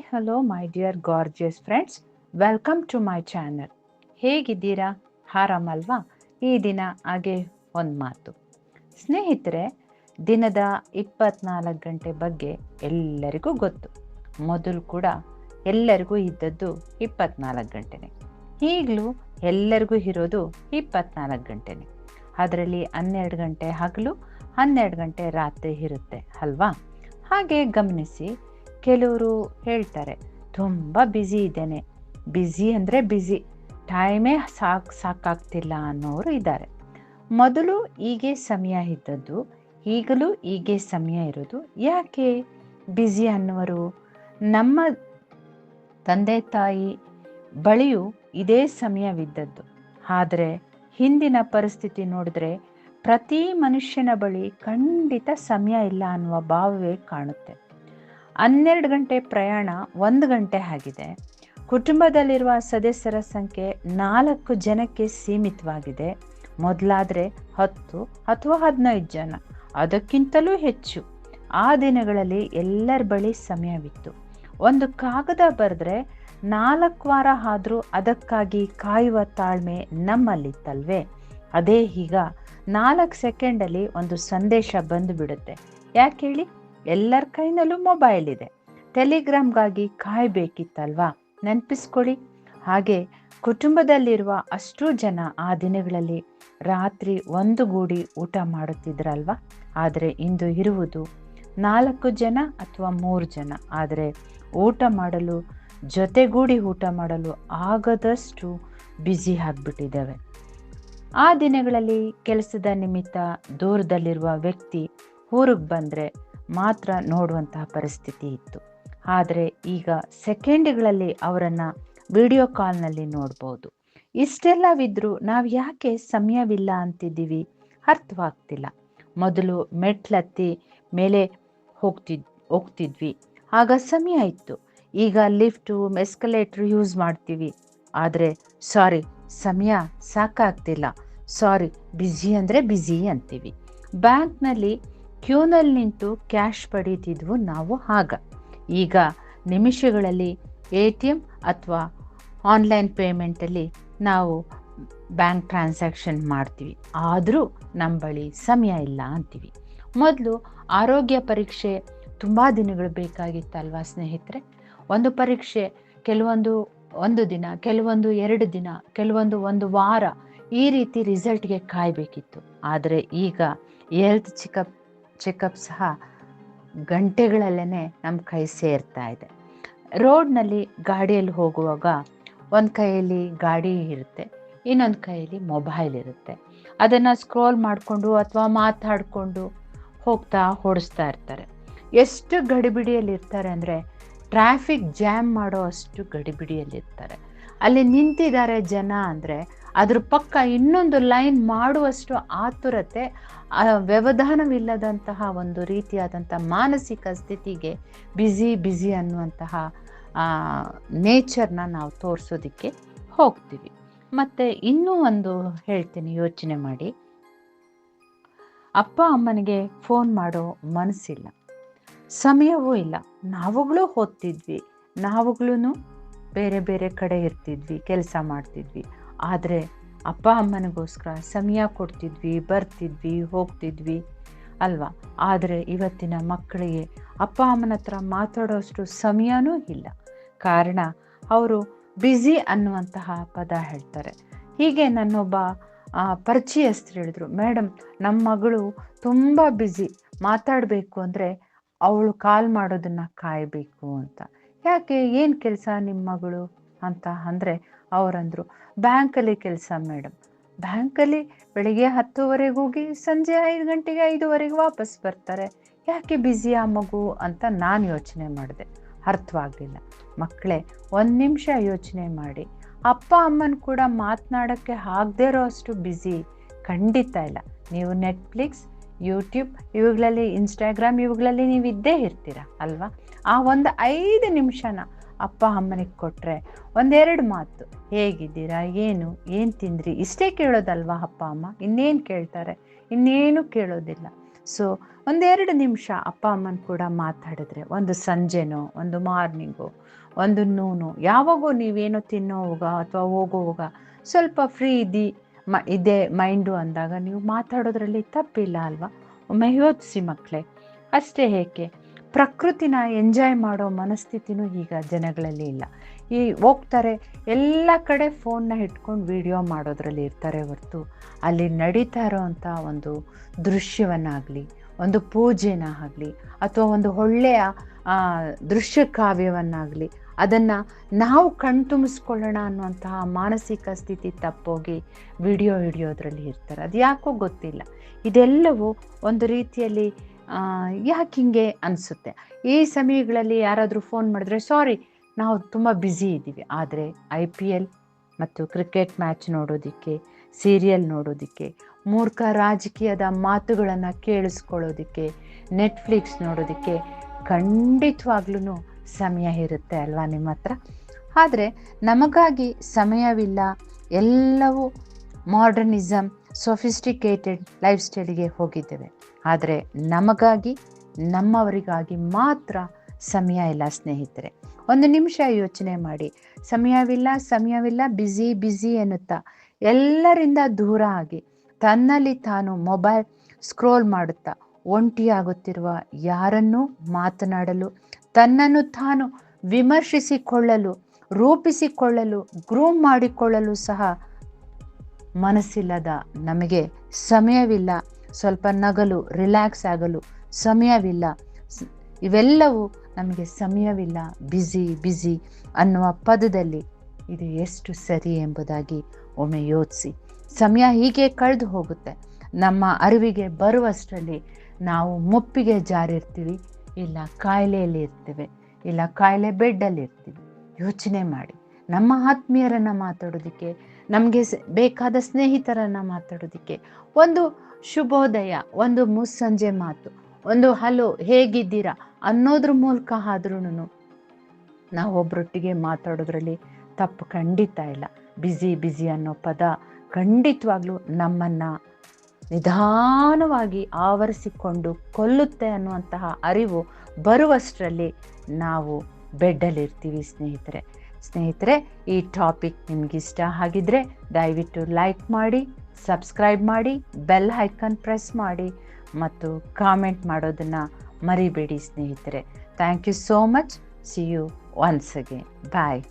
Hello my dear gorgeous friends welcome to my channel ಹೇಗಿದ್ದೀರಾ? ಆರಾಮಲ್ವಾ? ಈ ದಿನ ಹಾಗೆ ಒಂದು ಮಾತು. ಸ್ನೇಹಿತರೆ, ದಿನದ ಇಪ್ಪತ್ನಾಲ್ಕು ಗಂಟೆ ಬಗ್ಗೆ ಎಲ್ಲರಿಗೂ ಗೊತ್ತು. ಮೊದಲು ಕೂಡ ಎಲ್ಲರಿಗೂ ಇದ್ದದ್ದು ಇಪ್ಪತ್ನಾಲ್ಕು ಗಂಟೆನೇ. ಈಗಲೂ ಎಲ್ಲರಿಗೂ ಇರೋದು ಇಪ್ಪತ್ನಾಲ್ಕು ಗಂಟೆನೇ. ಅದರಲ್ಲಿ ಹನ್ನೆರಡು ಗಂಟೆ ಹಗಲು, ಹನ್ನೆರಡು ಗಂಟೆ ರಾತ್ರಿ ಇರುತ್ತೆ, ಅಲ್ವಾ? ಹಾಗೆ ಗಮನಿಸಿ ಕೆಲವರು ಹೇಳ್ತಾರೆ, ತುಂಬ ಬ್ಯುಸಿ ಇದ್ದೇನೆ. ಬ್ಯುಸಿ ಅಂದರೆ ಬ್ಯುಸಿ ಟೈಮೇ ಸಾಕು, ಸಾಕಾಗ್ತಿಲ್ಲ ಅನ್ನೋರು ಇದ್ದಾರೆ. ಮೊದಲು ಹೀಗೆ ಸಮಯ ಇದ್ದದ್ದು, ಈಗಲೂ ಹೀಗೆ ಸಮಯ ಇರೋದು ಯಾಕೆ? ಬ್ಯುಸಿ ಅನ್ನುವರು ನಮ್ಮ ತಂದೆ, ತಾಯಿ ಬಳಿಯೂ ಇದೇ ಸಮಯವಿದ್ದದ್ದು. ಆದರೆ ಹಿಂದಿನ ಪರಿಸ್ಥಿತಿ ನೋಡಿದ್ರೆ ಪ್ರತಿ ಮನುಷ್ಯನ ಬಳಿ ಖಂಡಿತ ಸಮಯ ಇಲ್ಲ ಅನ್ನುವ ಭಾವವೇ ಕಾಣುತ್ತೆ. ಹನ್ನೆರಡು ಗಂಟೆ ಪ್ರಯಾಣ ಒಂದು ಗಂಟೆ ಆಗಿದೆ. ಕುಟುಂಬದಲ್ಲಿರುವ ಸದಸ್ಯರ ಸಂಖ್ಯೆ ನಾಲ್ಕು ಜನಕ್ಕೆ ಸೀಮಿತವಾಗಿದೆ. ಮೊದಲಾದರೆ ಹತ್ತು ಅಥವಾ ಹದಿನೈದು ಜನ. ಅದಕ್ಕಿಂತಲೂ ಹೆಚ್ಚು. ಆ ದಿನಗಳಲ್ಲಿ ಎಲ್ಲರ ಬಳಿ ಸಮಯವಿತ್ತು. ಒಂದು ಕಾಗದ ಬರೆದ್ರೆ ನಾಲ್ಕು ವಾರ ಆದರೂ ಅದಕ್ಕಾಗಿ ಕಾಯುವ ತಾಳ್ಮೆ ನಮ್ಮಲ್ಲಿತ್ತಲ್ವೇ? ಅದೇ ಈಗ ನಾಲ್ಕು ಸೆಕೆಂಡಲ್ಲಿ ಒಂದು ಸಂದೇಶ ಬಂದುಬಿಡುತ್ತೆ. ಯಾಕೆ ಹೇಳಿ? ಎಲ್ಲರ ಕೈನಲ್ಲೂ ಮೊಬೈಲ್ ಇದೆ. ಟೆಲಿಗ್ರಾಮ್ಗಾಗಿ ಕಾಯಬೇಕಿತ್ತಲ್ವಾ ನೆನಪಿಸ್ಕೊಳ್ಳಿ. ಹಾಗೆ ಕುಟುಂಬದಲ್ಲಿರುವ ಅಷ್ಟು ಜನ ಆ ದಿನಗಳಲ್ಲಿ ರಾತ್ರಿ ಒಂದು ಗೂಡಿ ಊಟ ಮಾಡುತ್ತಿದ್ರಲ್ವ? ಆದರೆ ಇಂದು ಇರುವುದು ನಾಲ್ಕು ಜನ ಅಥವಾ ಮೂರು ಜನ. ಆದರೆ ಊಟ ಮಾಡಲು, ಜೊತೆಗೂಡಿ ಊಟ ಮಾಡಲು ಆಗದಷ್ಟು ಬ್ಯುಸಿ ಆಗಿಬಿಟ್ಟಿದ್ದಾವೆ. ಆ ದಿನಗಳಲ್ಲಿ ಕೆಲಸದ ನಿಮಿತ್ತ ದೂರದಲ್ಲಿರುವ ವ್ಯಕ್ತಿ ಊರಿಗೆ ಬಂದರೆ ಮಾತ್ರ ನೋಡುವಂತಹ ಪರಿಸ್ಥಿತಿ ಇತ್ತು. ಆದರೆ ಈಗ ಸೆಕೆಂಡ್ಗಳಲ್ಲಿ ಅವರನ್ನು ವಿಡಿಯೋ ಕಾಲ್ನಲ್ಲಿ ನೋಡ್ಬೋದು. ಇಷ್ಟೆಲ್ಲವಿದ್ರೂ ನಾವು ಯಾಕೆ ಸಮಯವಿಲ್ಲ ಅಂತಿದ್ದೀವಿ? ಅರ್ಥವಾಗ್ತಿಲ್ಲ. ಮೊದಲು ಮೆಟ್ಲತ್ತಿ ಮೇಲೆ ಹೋಗ್ತಿದ್ ಹೋಗ್ತಿದ್ವಿ. ಆಗ ಸಮಯ ಇತ್ತು. ಈಗ ಲಿಫ್ಟು, ಎಸ್ಕಲೇಟ್ರ್ ಯೂಸ್ ಮಾಡ್ತೀವಿ. ಆದರೆ ಸಾರಿ, ಸಮಯ ಸಾಕಾಗ್ತಿಲ್ಲ. ಸಾರಿ, ಬ್ಯುಸಿ ಅಂದರೆ ಬ್ಯುಸಿ ಅಂತೀವಿ. ಬ್ಯಾಂಕ್ನಲ್ಲಿ ಕ್ಯೂನಲ್ಲಿ ನಿಂತು ಕ್ಯಾಶ್ ಪಡೀತಿದ್ವು ನಾವು ಆಗ. ಈಗ ನಿಮಿಷಗಳಲ್ಲಿ ಎ ಟಿ ಎಂ ಅಥವಾ ಆನ್ಲೈನ್ ಪೇಮೆಂಟಲ್ಲಿ ನಾವು ಬ್ಯಾಂಕ್ ಟ್ರಾನ್ಸಾಕ್ಷನ್ ಮಾಡ್ತೀವಿ. ಆದರೂ ನಮ್ಮ ಬಳಿ ಸಮಯ ಇಲ್ಲ ಅಂತೀವಿ. ಮೊದಲು ಆರೋಗ್ಯ ಪರೀಕ್ಷೆ ತುಂಬ ದಿನಗಳು ಬೇಕಾಗಿತ್ತಲ್ವಾ ಸ್ನೇಹಿತರೆ? ಒಂದು ಪರೀಕ್ಷೆ ಕೆಲವೊಂದು ಒಂದು ದಿನ, ಕೆಲವೊಂದು ಎರಡು ದಿನ, ಕೆಲವೊಂದು ಒಂದು ವಾರ ಈ ರೀತಿ ರಿಸಲ್ಟ್ಗೆ ಕಾಯಬೇಕಿತ್ತು. ಆದರೆ ಈಗ ಹೆಲ್ತ್ ಚೆಕಪ್ ಚೆಕಪ್ ಸಹ ಗಂಟೆಗಳಲ್ಲೇ ನಮ್ಮ ಕೈ ಸೇರ್ತಾ ಇದೆ. ರೋಡ್ನಲ್ಲಿ ಗಾಡಿಯಲ್ಲಿ ಹೋಗುವಾಗ ಒಂದು ಕೈಯಲ್ಲಿ ಗಾಡಿ ಇರುತ್ತೆ, ಇನ್ನೊಂದು ಕೈಯಲ್ಲಿ ಮೊಬೈಲ್ ಇರುತ್ತೆ. ಅದನ್ನು ಸ್ಕ್ರೋಲ್ ಮಾಡಿಕೊಂಡು ಅಥವಾ ಮಾತಾಡಿಕೊಂಡು ಹೋಗ್ತಾ ಹೊಡಿಸ್ತಾ ಇರ್ತಾರೆ. ಎಷ್ಟು ಗಡಿಬಿಡಿಯಲ್ಲಿ ಇರ್ತಾರೆ ಅಂದರೆ ಟ್ರಾಫಿಕ್ ಜಾಮ್ ಮಾಡೋ ಅಷ್ಟು ಗಡಿಬಿಡಿಯಲ್ಲಿರ್ತಾರೆ ಅಲ್ಲಿ ನಿಂತಿದ್ದಾರೆ ಜನ ಅಂದರೆ ಅದ್ರ ಪಕ್ಕ ಇನ್ನೊಂದು ಲೈನ್ ಮಾಡುವಷ್ಟು ಆತುರತೆ ವ್ಯವಧಾನವಿಲ್ಲದಂತಹ ಒಂದು ರೀತಿಯಾದಂಥ ಮಾನಸಿಕ ಸ್ಥಿತಿಗೆ ಬ್ಯುಸಿ ಬ್ಯುಸಿ ಅನ್ನುವಂತಹ ನೇಚರ್ನ ನಾವು ತೋರಿಸೋದಕ್ಕೆ ಹೋಗ್ತೀವಿ. ಮತ್ತು ಇನ್ನೂ ಒಂದು ಹೇಳ್ತೀನಿ, ಯೋಚನೆ ಮಾಡಿ. ಅಪ್ಪ ಅಮ್ಮನಿಗೆ ಫೋನ್ ಮಾಡೋ ಮನಸ್ಸಿಲ್ಲ. ಸಮಯವೂ ಇಲ್ಲ. ನಾವುಗಳು ಓದ್ತಿದ್ವಿ ನಾವುಗಳು ಬೇರೆ ಬೇರೆ ಕಡೆ ಇರ್ತಿದ್ವಿ, ಕೆಲಸ ಮಾಡ್ತಿದ್ವಿ. ಆದರೆ ಅಪ್ಪ ಅಮ್ಮನಿಗೋಸ್ಕರ ಸಮಯ ಕೊಡ್ತಿದ್ವಿ, ಬರ್ತಿದ್ವಿ, ಹೋಗ್ತಿದ್ವಿ ಅಲ್ವಾ? ಆದರೆ ಇವತ್ತಿನ ಮಕ್ಕಳಿಗೆ ಅಪ್ಪ ಅಮ್ಮನ ಹತ್ರ ಮಾತಾಡೋಷ್ಟು ಸಮಯನೂ ಇಲ್ಲ. ಕಾರಣ ಅವರು ಬ್ಯುಸಿ ಅನ್ನುವಂತಹ ಪದ ಹೇಳ್ತಾರೆ. ಹೀಗೆ ನನ್ನೊಬ್ಬ ಪರಿಚಯಸ್ಥರು ಹೇಳಿದ್ರು ಮೇಡಮ್ ನಮ್ಮ ಮಗಳು ತುಂಬ ಬ್ಯುಸಿ, ಮಾತಾಡಬೇಕು ಅಂದರೆ ಅವಳು ಕಾಲ್ ಮಾಡೋದನ್ನು ಕಾಯಬೇಕು ಅಂತ. ಯಾಕೆ, ಏನು ಕೆಲಸ ನಿಮ್ಮ ಮಗಳು? ಅಂತ ಅಂದರೆ ಅವರಂದರು. ಬ್ಯಾಂಕಲ್ಲಿ ಕೆಲಸ ಮೇಡಮ್ ಬ್ಯಾಂಕಲ್ಲಿ ಬೆಳಿಗ್ಗೆ ಹತ್ತುವರೆಗೆ ಹೋಗಿ ಸಂಜೆ ಐದು ಗಂಟೆಗೆ ಐದುವರೆಗೆ ವಾಪಸ್ ಬರ್ತಾರೆ. ಯಾಕೆ ಬ್ಯುಸಿ ಆ ಮಗು ಅಂತ ನಾನು ಯೋಚನೆ ಮಾಡಿದೆ. ಅರ್ಥವಾಗಲಿಲ್ಲ. ಮಕ್ಕಳೇ, ಒಂದು ನಿಮಿಷ ಯೋಚನೆ ಮಾಡಿ. ಅಪ್ಪ ಅಮ್ಮನ ಕೂಡ ಮಾತನಾಡೋಕ್ಕೆ ಆಗದೇ ಇರೋ ಅಷ್ಟು ಬ್ಯುಸಿ ಖಂಡಿತ ಇಲ್ಲ. ನೀವು ನೆಟ್ಫ್ಲಿಕ್ಸ್ ಯೂಟ್ಯೂಬ್ ಇವುಗಳಲ್ಲಿ ಇನ್ಸ್ಟಾಗ್ರಾಮ್ ಇವುಗಳಲ್ಲಿ ನೀವು ಇದ್ದೇ ಇರ್ತೀರ, ಅಲ್ವಾ? ಆ ಒಂದು ಐದು ನಿಮಿಷನ ಅಪ್ಪ ಅಮ್ಮನಿಗೆ ಕೊಟ್ಟರೆ ಒಂದೆರಡು ಮಾತು. ಹೇಗಿದ್ದೀರಾ? ಏನು? ಏನು ತಿಂದ್ರಿ? ಇಷ್ಟೇ ಕೇಳೋದಲ್ವಾ ಅಪ್ಪ, ಅಮ್ಮ? ಇನ್ನೇನು ಕೇಳ್ತಾರೆ? ಇನ್ನೇನು ಕೇಳೋದಿಲ್ಲ. ಸೊ ಒಂದೆರಡು ನಿಮಿಷ ಅಪ್ಪ, ಅಮ್ಮನ ಕೂಡ ಮಾತಾಡಿದ್ರೆ, ಒಂದು ಸಂಜೆನೋ, ಒಂದು ಮಾರ್ನಿಂಗು, ಒಂದು ನೂನು, ಯಾವಾಗೋ ನೀವೇನೋ ತಿನ್ನೋವಾಗ ಅಥವಾ ಹೋಗೋವಾಗ ಸ್ವಲ್ಪ ಫ್ರೀ ಇದ್ದಿ, ಮ, ಇದೆ ಮೈಂಡು ಅಂದಾಗ ನೀವು ಮಾತಾಡೋದ್ರಲ್ಲಿ ತಪ್ಪಿಲ್ಲ ಅಲ್ವಾ? ಒಮ್ಮೆ ಯೋಚಿಸಿ ಮಕ್ಕಳೇ ಅಷ್ಟೇ ಏಕೆ? ಪ್ರಕೃತಿನ ಎಂಜಾಯ್ ಮಾಡೋ ಮನಸ್ಥಿತಿನೂ ಈಗ ಜನಗಳಲ್ಲಿ ಇಲ್ಲ. ಈ ಹೋಗ್ತಾರೆ, ಎಲ್ಲ ಕಡೆ ಫೋನ್ನ ಇಟ್ಕೊಂಡು ವಿಡಿಯೋ ಮಾಡೋದ್ರಲ್ಲಿ ಇರ್ತಾರೆ ಹೊರತು. ಅಲ್ಲಿ ನಡೀತಾ ಇರೋವಂಥ ಒಂದು ದೃಶ್ಯವನ್ನಾಗಲಿ, ಒಂದು ಪೂಜೆನ ಆಗಲಿ, ಅಥವಾ ಒಂದು ಒಳ್ಳೆಯ ದೃಶ್ಯ ಕಾವ್ಯವನ್ನಾಗಲಿ, ಅದನ್ನು ನಾವು ಕಣ್ತುಂಬಿಸ್ಕೊಳ್ಳೋಣ ಅನ್ನುವಂತಹ ಮಾನಸಿಕ ಸ್ಥಿತಿ ತಪ್ಪೋಗಿ ವಿಡಿಯೋ ಹಿಡಿಯೋದ್ರಲ್ಲಿ ಇರ್ತಾರೆ. ಅದು ಯಾಕೋ ಗೊತ್ತಿಲ್ಲ. ಇದೆಲ್ಲವೂ ಒಂದು ರೀತಿಯಲ್ಲಿ ಯಾಕೆ ಹಿಂಗೆ ಅನಿಸುತ್ತೆ? ಈ ಸಮಯಗಳಲ್ಲಿ ಯಾರಾದರೂ ಫೋನ್ ಮಾಡಿದ್ರೆ, ಸಾರಿ ನಾವು ತುಂಬ ಬ್ಯುಸಿ ಇದ್ದೀವಿ. ಆದರೆ ಐ ಪಿ ಎಲ್ ಮತ್ತು ಕ್ರಿಕೆಟ್ ಮ್ಯಾಚ್ ನೋಡೋದಕ್ಕೆ ಸೀರಿಯಲ್ ನೋಡೋದಕ್ಕೆ, ಮೂರ್ಖ ರಾಜಕೀಯದ ಮಾತುಗಳನ್ನು ಕೇಳಿಸ್ಕೊಳ್ಳೋದಕ್ಕೆ ನೆಟ್ಫ್ಲಿಕ್ಸ್ ನೋಡೋದಕ್ಕೆ ಖಂಡಿತವಾಗ್ಲೂ ಸಮಯ ಇರುತ್ತೆ ಅಲ್ವಾ ನಿಮ್ಮ ಹತ್ರ? ಆದರೆ ನಮಗಾಗಿ ಸಮಯವಿಲ್ಲ. ಎಲ್ಲವೂ ಮಾಡರ್ನಿಸಮ್ ಸೊಫಿಸ್ಟಿಕೇಟೆಡ್ ಲೈಫ್ ಸ್ಟೈಲಿಗೆ ಹೋಗಿದ್ದೇವೆ. ಆದರೆ ನಮಗಾಗಿ, ನಮ್ಮವರಿಗಾಗಿ ಮಾತ್ರ ಸಮಯ ಇಲ್ಲ ಸ್ನೇಹಿತರೆ. ಒಂದು ನಿಮಿಷ ಯೋಚನೆ ಮಾಡಿ. ಸಮಯವಿಲ್ಲ ಸಮಯವಿಲ್ಲ ಬ್ಯುಸಿ ಬ್ಯುಸಿ ಎನ್ನುತ್ತಾ ಎಲ್ಲರಿಂದ ದೂರ ಆಗಿ ತನ್ನಲ್ಲಿ ತಾನು ಮೊಬೈಲ್ ಸ್ಕ್ರೋಲ್ ಮಾಡುತ್ತಾ ಒಂಟಿಯಾಗುತ್ತಿರುವ ಯಾರನ್ನೂ ಮಾತನಾಡಲು, ತನ್ನನ್ನು ತಾನು ವಿಮರ್ಶಿಸಿಕೊಳ್ಳಲು, ರೂಪಿಸಿಕೊಳ್ಳಲು ಗ್ರೂಮ್ ಮಾಡಿಕೊಳ್ಳಲು ಸಹ ಮನಸ್ಸಿಲ್ಲದ ನಮಗೆ ಸಮಯವಿಲ್ಲ. ಸ್ವಲ್ಪ ನಗಲು ರಿಲ್ಯಾಕ್ಸ್ ಆಗಲು ಸಮಯವಿಲ್ಲ. ಇವೆಲ್ಲವೂ ನಮಗೆ ಸಮಯವಿಲ್ಲ. ಬ್ಯುಸಿ ಬ್ಯುಸಿ ಅನ್ನುವ ಪದದಲ್ಲಿ ಇದು ಎಷ್ಟು ಸರಿ ಎಂಬುದಾಗಿ ಒಮ್ಮೆ ಯೋಚಿಸಿ. ಸಮಯ ಹೀಗೆ ಕಳೆದು ಹೋಗುತ್ತೆ. ನಮ್ಮ ಅರಿವಿಗೆ ಬರುವಷ್ಟರಲ್ಲಿ ನಾವು ಮುಪ್ಪಿಗೆ ಜಾರಿರ್ತೀವಿ, ಇಲ್ಲ ಕಾಯಿಲೆಯಲ್ಲಿ ಇರ್ತೇವೆ, ಇಲ್ಲ ಕಾಯಿಲೆ ಬೆಡ್ಡಲ್ಲಿ ಇರ್ತೀವಿ. ಯೋಚನೆ ಮಾಡಿ. ನಮ್ಮ ಆತ್ಮೀಯರನ್ನು ಮಾತಾಡೋದಕ್ಕೆ, ನಮಗೆ ಬೇಕಾದ ಸ್ನೇಹಿತರನ್ನು ಮಾತಾಡೋದಕ್ಕೆ ಒಂದು ಶುಭೋದಯ, ಒಂದು ಮುಸ್ಸಂಜೆ ಮಾತು. ಒಂದು ಹಲೋ, ಹೇಗಿದ್ದೀರಾ? ಅನ್ನೋದ್ರ ಮೂಲಕ ಆದ್ರೂನು ನಾವು ಒಬ್ಬರೊಟ್ಟಿಗೆ ಮಾತಾಡೋದ್ರಲ್ಲಿ ತಪ್ಪು ಖಂಡಿತ ಇಲ್ಲ. ಬ್ಯುಸಿ ಬ್ಯುಸಿ ಅನ್ನೋ ಪದ ಖಂಡಿತವಾಗ್ಲೂ ನಮ್ಮನ್ನು ನಿಧಾನವಾಗಿ ಆವರಿಸಿಕೊಂಡು ಕೊಲ್ಲುತ್ತೆ ಅನ್ನುವಂತಹ ಅರಿವು ಬರುವಷ್ಟರಲ್ಲಿ ನಾವು ಬೆಡ್ಡಲ್ಲಿರ್ತೀವಿ ಸ್ನೇಹಿತರೆ. ಸ್ನೇಹಿತರೆ, ಈ ಟಾಪಿಕ್ ನಿಮಗಿಷ್ಟ ಆಗಿದ್ರೆ ದಯವಿಟ್ಟು ಲೈಕ್ ಮಾಡಿ, ಸಬ್ಸ್ಕ್ರೈಬ್ ಮಾಡಿ, ಬೆಲ್ ಐಕನ್ ಪ್ರೆಸ್ ಮಾಡಿ. ಮತ್ತು ಕಾಮೆಂಟ್ ಮಾಡೋದನ್ನು ಮರಿಬೇಡಿ ಸ್ನೇಹಿತರೆ. Thank you so much see you once again bye